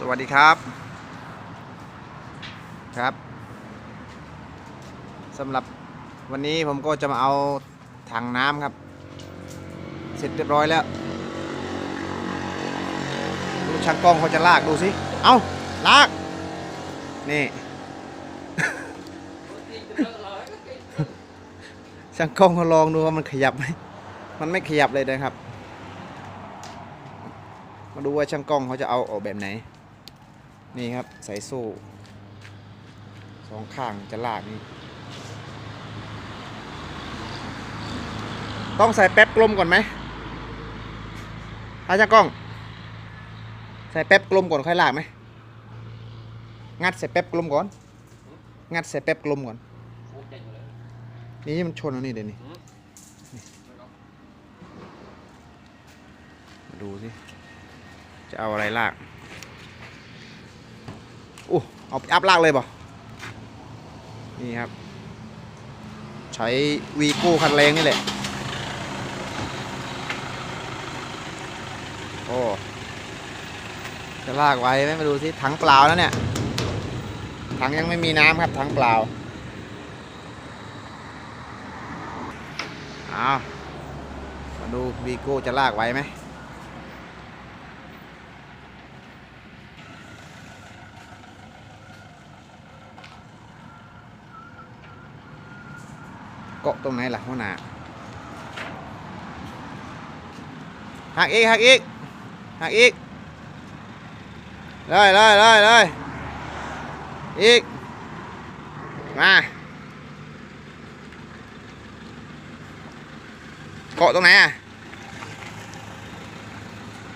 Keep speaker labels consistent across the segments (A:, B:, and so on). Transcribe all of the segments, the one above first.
A: สวัสดีครับ ครับสำหรับวันนี้ผมก็จะมาเอาถังน้ำครับ เสร็จเรียบร้อยแล้วดูช่างกล้องเขาจะลากดูสิ เอาลาก นี่ ช่างกล้องเขาลองดูว่ามันขยับไหมมันไม่ขยับเลยนะครับ มาดูว่าช่างกล้องเขาจะเอาออกแบบไหน นี่ครับใส่โซ่สองข้างจะลากนี่ต้องใส่แป๊บกลมก่อนไหมอาช่างกล้อง ใส่แป๊บกลมก่อนค่อยลากไหมงัดใส่แป๊บกลมก่อน งัดใส่แป๊บกลมก่อน นี่มันชนแล้วนี่เดี๋ยวนี้ดูสิ จะเอาอะไรลาก อู้เอาอัพลากเลยบ่นี่ครับ ใช้วีโก้คันแรงนี่แหละโอ้จะลากไว้ไหมมาดูสิถังเปล่าแล้วเนี่ยถังยังไม่มีน้ำครับถังเปล่าเอามาดูวีโก้จะลากไว้ไหม กาะตรงไหนล่ะหัวหน้าหักอีกหักอีกหักอีกเลยเลยเลยเลยอีกมาเกาะตรงไหนอะ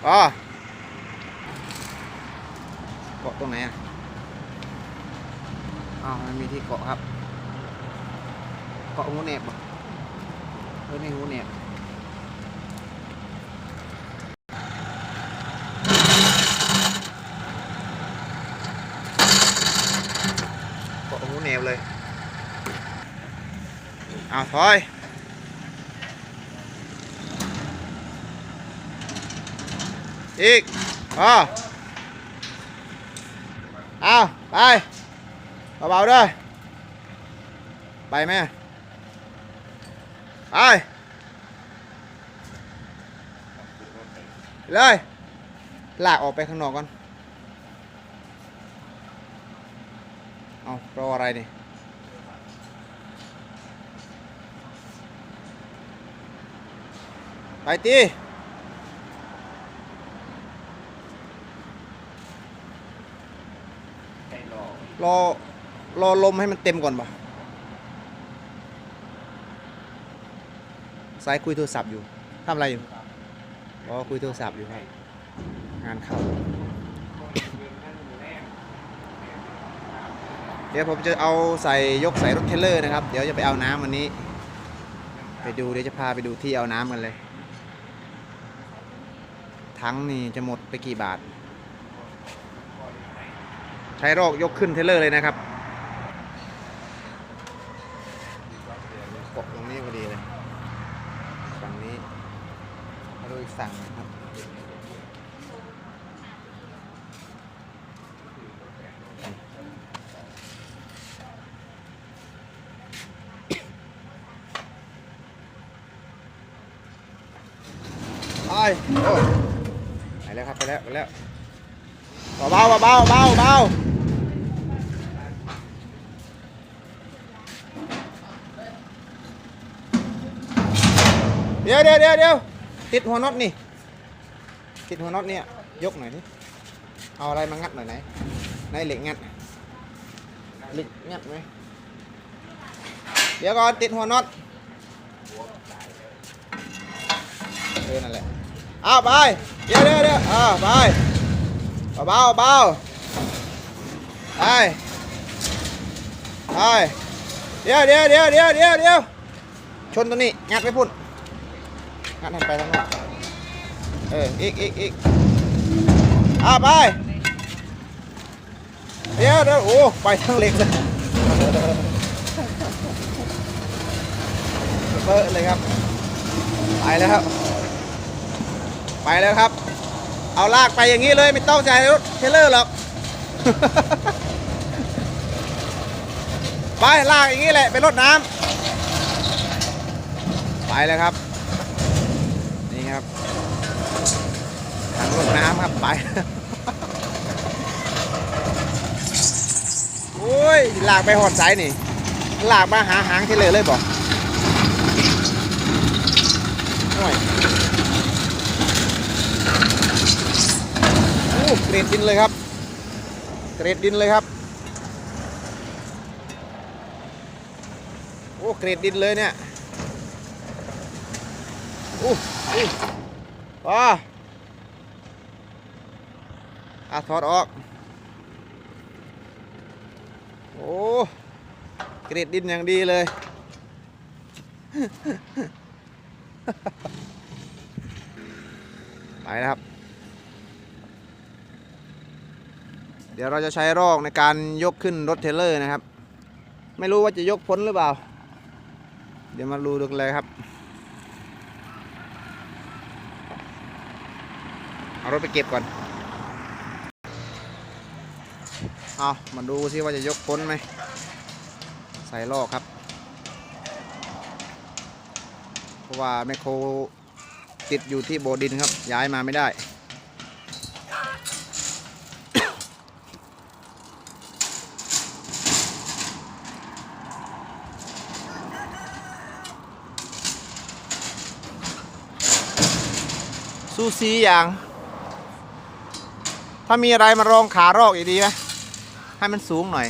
A: อ๋อเกาะตรงไหนอะอ้าวมันมีที่เกาะครับ เกาะหูแหนบบ่เออนี่หูแหนบเกาะหูแหนบเลยเอาถอยอีกอ๋อเอาไปเบาๆด้วยไปไหม ไปเลยลากออกไปข้างนอกก่อน เอารออะไรนี่ไปตีรอ รอลมให้มันเต็มก่อนป่ะ สายคุยโทรศัพท์อยู่ทำอะไรอยู่อ๋อคุยโทรศัพท์อยู่ครับงานเข้าเดี๋ยวผมจะเอาใส่ยกใส่รถเทเลอร์นะครับ เดี๋ยวจะไปเอาน้ำวันนี้ ไปดูเดี๋ยวจะพาไปดูที่เอาน้ำกันเลยทั้งนี่จะหมดไปกี่บาท ใช้รอกยกขึ้นเทเลอร์เลยนะครับกดตรงนี้พอดีเลย ฝั่งนี้มาดูอีกฝั่งนะครับ ไปโอ้ไปแล้วครับ ไปแล้ว ไปแล้ว เบาเบาเบาเบาเบา เดี๋ยวเดี๋ยวเดี๋ยวเดี๋ยวติดหัวน็อตนี่ ติดหัวน็อตเนี่ย ยกหน่อยนี่เอาอะไรมางัดหน่อยไหนไหนเหล็กงัดเหล็กงัดไหมเดี๋ยวก่อนติดหัวน็อตเออนั่นแหละเอาไปเดี๋ยวเดี๋ยวเดี๋ยวเอาไปเบาเบาไปไปเดี๋ยวเดี๋ยวเดี๋ยวเดี๋ยวเดี๋ยวเดี๋ยวชนตัวนี้งัดไปพุ่น งัดให้ไปทางโน้นเออ อีกอีกอีกอ่าไป เดี๋ยวเดี๋ยวโอ้ ไปทางเล็กเลยเปิดเลยครับ ไปแล้วครับ ไปแล้วครับ เอาลากไปอย่างนี้เลยไม่ต้องใช้รถเทรลเลอร์หรอก ไปลากอย่างนี้แหละไปรถน้ำไปเลยครับ นี่ครับ ทางน้ำครับไป โอ้ยลากไปหอดสายนี่ลากมาหาหางทรลเลอร์เลยบอกโอ้ยโอ้เกรดดินเลยครับ เกรดดินเลยครับ โอ้เกรดดินเลยเนี่ยโอ้โอ้อ่า อะถอดออก โอ้เกรดดินอย่างดีเลย ไปนะครับ เดี๋ยวเราจะใช้รอกในการยกขึ้นรถเทรลเลอร์นะครับ ไม่รู้ว่าจะยกพ้นหรือเปล่า เดี๋ยวมาดูดูกันเลยครับเอารถไปเก็บก่อน เอามาดูซิว่าจะยกพ้นไหมใส่ลอกครับ เพราะว่าแมคโครติดอยู่ที่โบดินครับ ย้ายมาไม่ได้ซูซีอย่าง ถ้ามีอะไรมารองขารอกอีกดีไหม ให้มันสูงหน่อย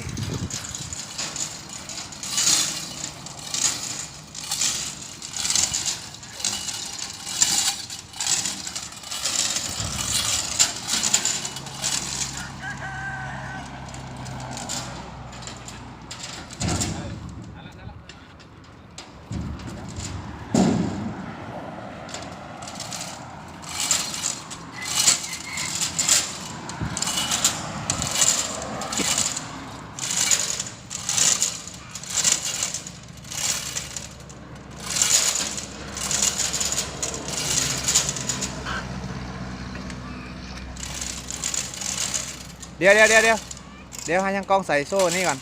A: เดี๋ยวเดี๋ยวเดี๋ยวเดี๋ยวเดี๋ยวให้ช่างกล้องใส่โซ่นี่ก่อน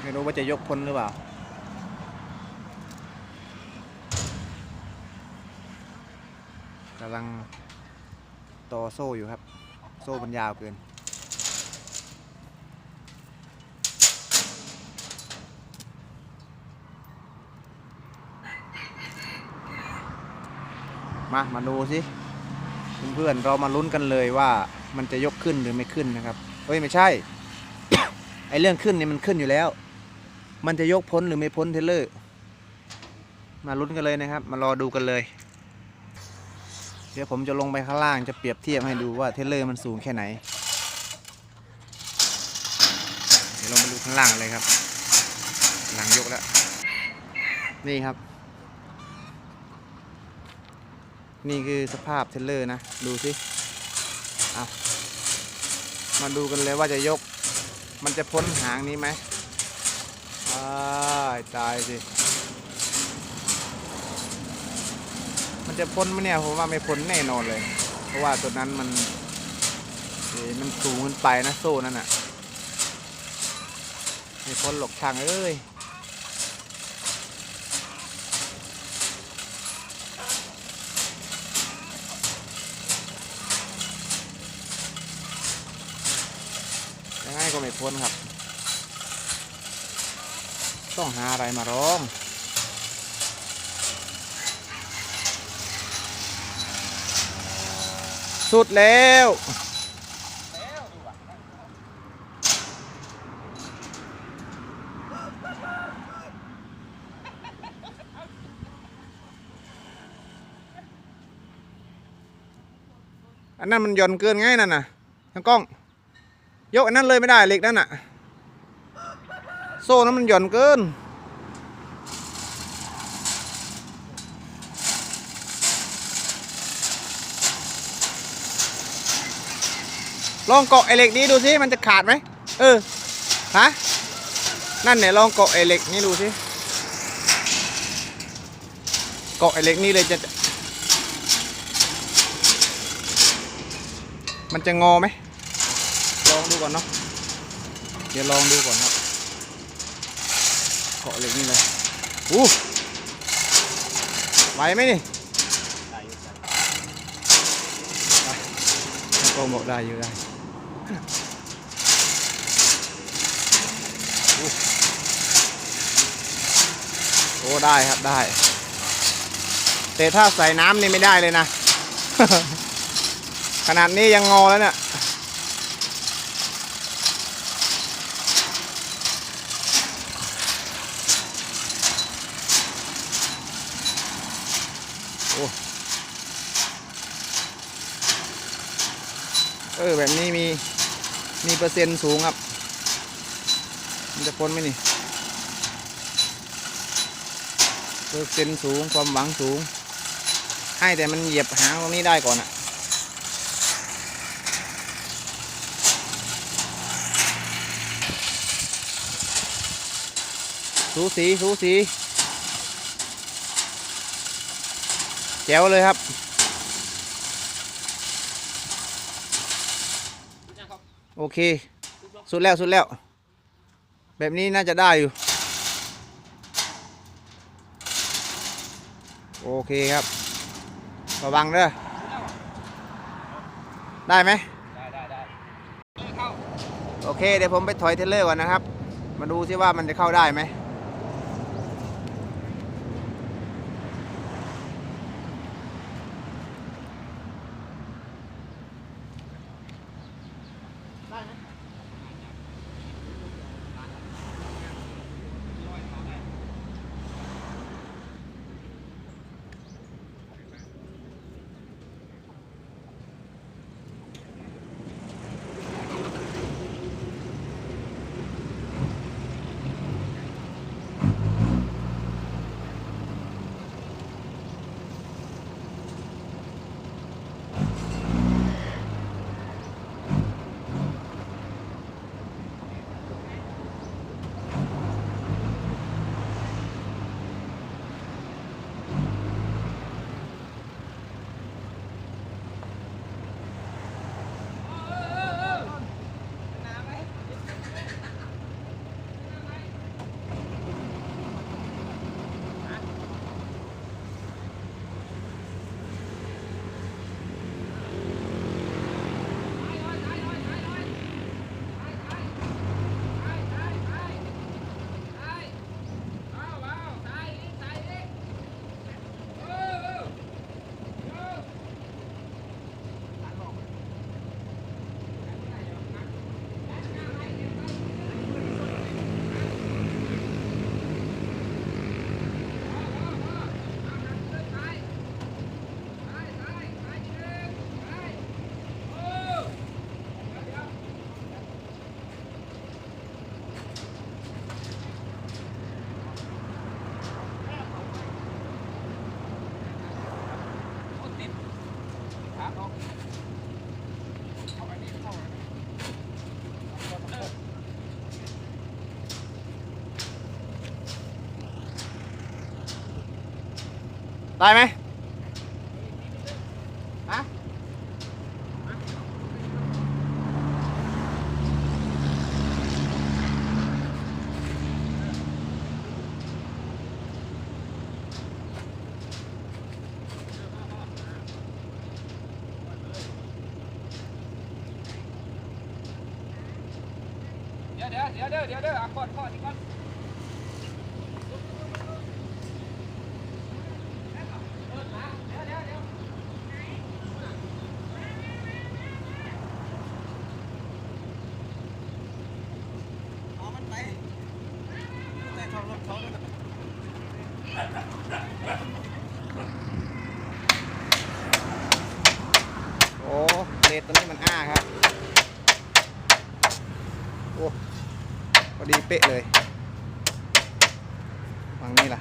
A: ไม่รู้ว่าจะยกพ้นหรือเปล่า กำลังต่อโซ่อยู่ครับ โซ่มันยาวเกิน มามาดูสิเพื่อนๆเรามาลุ้นกันเลยว่ามันจะยกขึ้นหรือไม่ขึ้นนะครับเฮ้ยไม่ใช่ ไอเรื่องขึ้นนี่มันขึ้นอยู่แล้ว มันจะยกพ้นหรือไม่พ้นเทเลอร์ มาลุ้นกันเลยนะครับ มารอดูกันเลย เดี๋ยวผมจะลงไปข้างล่างจะเปรียบเทียบให้ดูว่าเทเลอร์มันสูงแค่ไหน เดี๋ยวลงมาดูข้างล่างเลยครับ หลังยกแล้ว นี่ครับ นี่คือสภาพเทเลอร์นะ ดูสิเอามาดูกันเลยว่าจะยก มันจะพ้นหางนี้ไหมายตายสิ มันจะพ้นไหมเนี่ยผมว่าไม่พ้นแน่นอนเลย เพราะว่าตัวนั้นมันมันสูงขึ้นไปนะโซ่นั่นน่ะไม่พ้นหลกทางเอ้ย ยังไงก็ไม่พ้นครับ ต้องหาอะไรมารองสุดแล้ว อันนั้นมันหย่อนเกินไงนั่นน่ะทางกล้อง ยกอันนั้นเลยไม่ได้เหล็กนั่นน่ะโซ่นั้นมันหย่อนเกิน ลองเกาะไอเหล็กนี้ดูสิมันจะขาดไหมเออฮะนั่นเนี่ยลองเกาะไอเหล็กนี้ดูสิเกาะไอเหล็กนี่เลยจะ มันจะงอไหม ก่อนเนาะเดี๋ยวลองดูก่อนครับเกาะเหล็กนี่เลยอู้ไหวไหมนี่
B: ได้อยู่ครับ
A: โกงบอกได้อยู่ได้โอ้ได้ครับได้ แต่ถ้าใส่น้ำนี่ไม่ได้เลยนะ ขนาดนี้ยังงอแล้วเนี่ย เออแบบนี้มีมีเปอร์เซ็นต์สูงครับ มันจะพ้นไหมนี่ เปอร์เซ็นต์สูงความหวังสูง ให้แต่มันเหยียบหางตรงนี้ได้ก่อนอะสูสีสูสีแจ๋วเลยครับ โอเค สุดแล้วสุดแล้ว แบบนี้น่าจะได้อยู่ โอเคครับ ระวังเด้อได้ไหม
B: ได้ได้ได้
A: โอเค เดี๋ยวผมไปถอยเทรลเลอร์ก่อนนะครับ มาดูซิว่ามันจะเข้าได้ไหม ได้ไหมฮะเดี๋ยวเดี๋ยวเดี๋ยวเดี๋ยวเดี๋ยวเดี๋ยวอะก่อนก่อนก่อน โอ้เลดตัวนี้มันอ้าครับ โอ้ พอดีเป๊ะเลยฝั่งนี้ล่ะ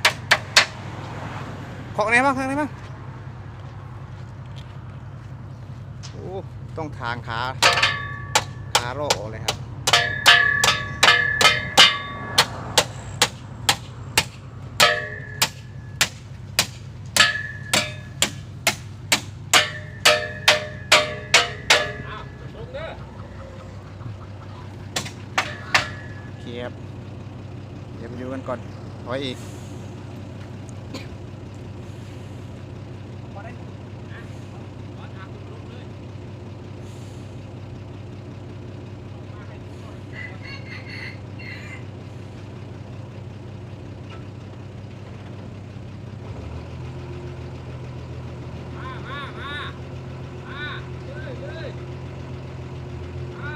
A: เคาะไหนบ้างทางไหนบ้างโอ้ต้องทางขาขาโรเลยครับ ก่อนถอยอีก
B: พอได้นะร้อนอาบลงเลยมาให้ดูหน่อยมามามามาเลยเลยมา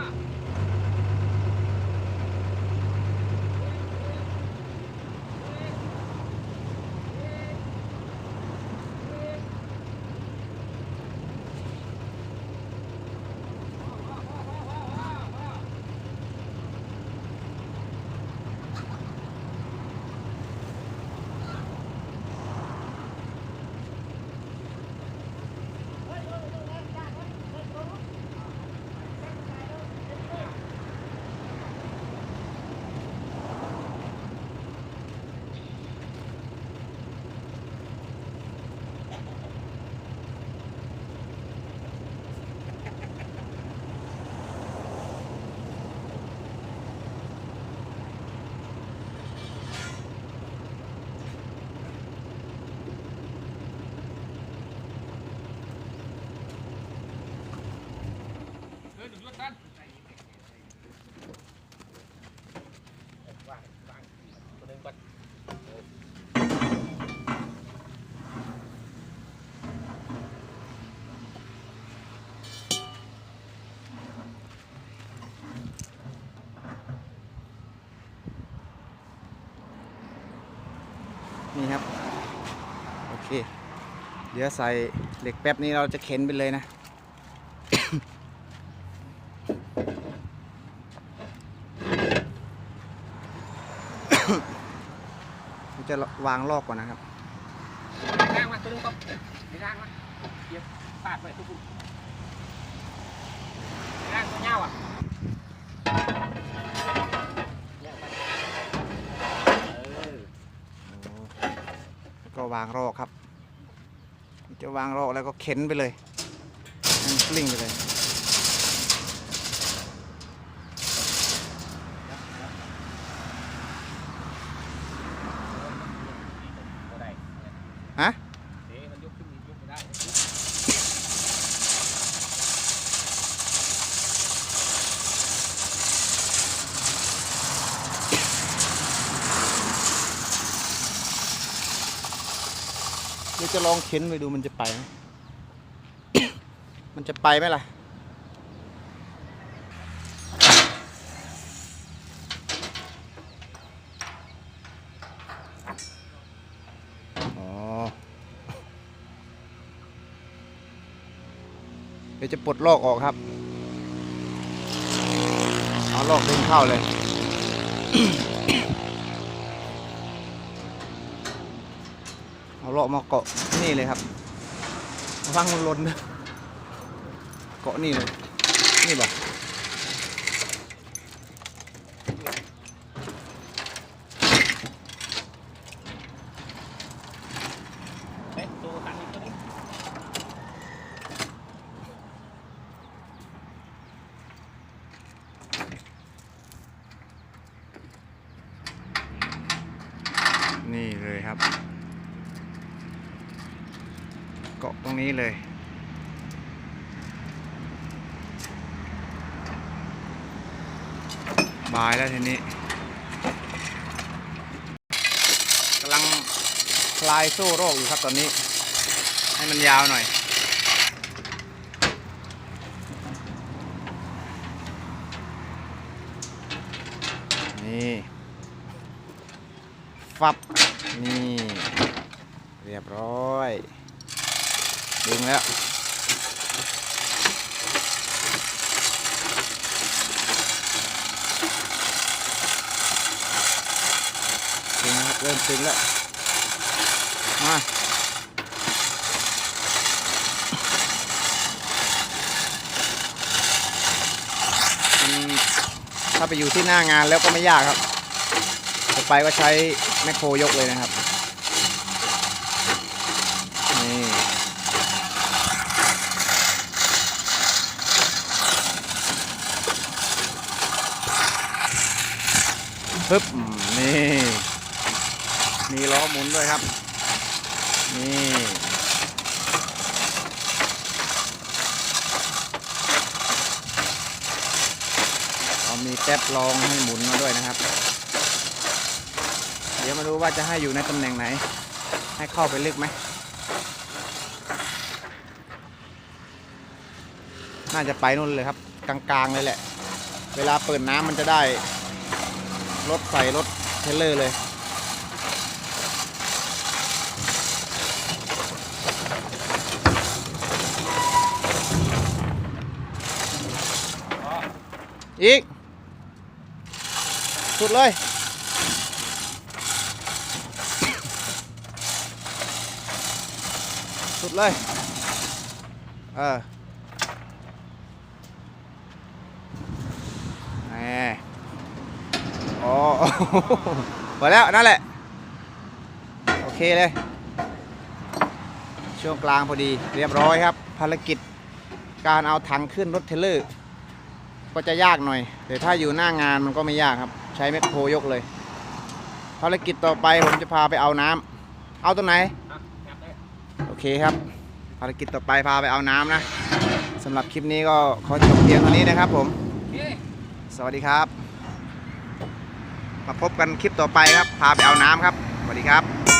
B: เฮ้ยหนุ่มยศท่านวางวางตัวหนึงก่อน
A: นี่ครับ โอ เคเดี๋ยวใส่เหล็กแป๊บนี้เราจะเข็นไปเลยนะผมจะวางลอกก่อนนะครับ
B: ร่างมาตัวหนึงก่อนในร่างมาเก็บปาดไปทุกคนร่างตัวเงาอะเงาไปเออ
A: แล้วก็วางรอกครับจะ วางรอกแล้วก็เข็นไปเลยกลิ้งไปเลยฮะ
B: มันยกขึ้นยกไม่ได้
A: เดี๋ยวจะ ลองเข็นไปดูมันจะไปไหมมันจะไปไหมล่ะ เดี๋ยวจะปลดลอกออกครับ เอาลอกดึงเข้าเลย เอาเลาะมาเกาะนี่เลยครับฟังมันลนเกาะนี่เลยนี่บ
B: อกอ๊ะตัวขันอีกตัวหนึง
A: นี่เลยครับ เกาะตรงนี้เลย บายแล้วทีนี้กำลังคลายโซ่โรคอยู่ครับตอนนี้ ให้มันยาวหน่อย นี่ฟับ นี่ เรียบร้อย ดึงแล้ว ตึ งนะครับเริ่มตึงแล้ว มาถ้าไปอยู่ที่หน้างานแล้วก็ไม่ยากครับต่อไปก็ใช้แมคโครยกเลยนะครับ นี่ ปึ๊บ นี่ หมุนด้วยครับ นี่เรามีแป๊บรองให้หมุนมาด้วยนะครับ เดี๋ยวมาดูว่าจะให้อยู่ในตำแหน่งไหน ให้เข้าไปลึกไหม น่าจะไปนู่นเลยครับ กลางๆเลยแหละ เวลาเปิดน้ำมันจะได้รถใส่รถเทรลเลอร์เลย อีก สุดเลย สุดเลย เออแหมโอ้พอแล้วนั่นแหละ โอเคเลย ช่วงกลางพอดีเรียบร้อยครับ ภารกิจการเอาถังขึ้นรถเทรลเลอร์ ก็จะยากหน่อย แต่ถ้าอยู่หน้างานมันก็ไม่ยากครับ ใช้แมคโครยกเลย ภารกิจต่อไปผมจะพาไปเอาน้ำเอาตรงไหน โอเคครับ ภารกิจต่อไปพาไปเอาน้ำนะสำหรับคลิปนี้ก็ขอจบเพียงเท่านี้นะครับผม สวัสดีครับ มาพบกันคลิปต่อไปครับ พาไปเอาน้ำครับ สวัสดีครับ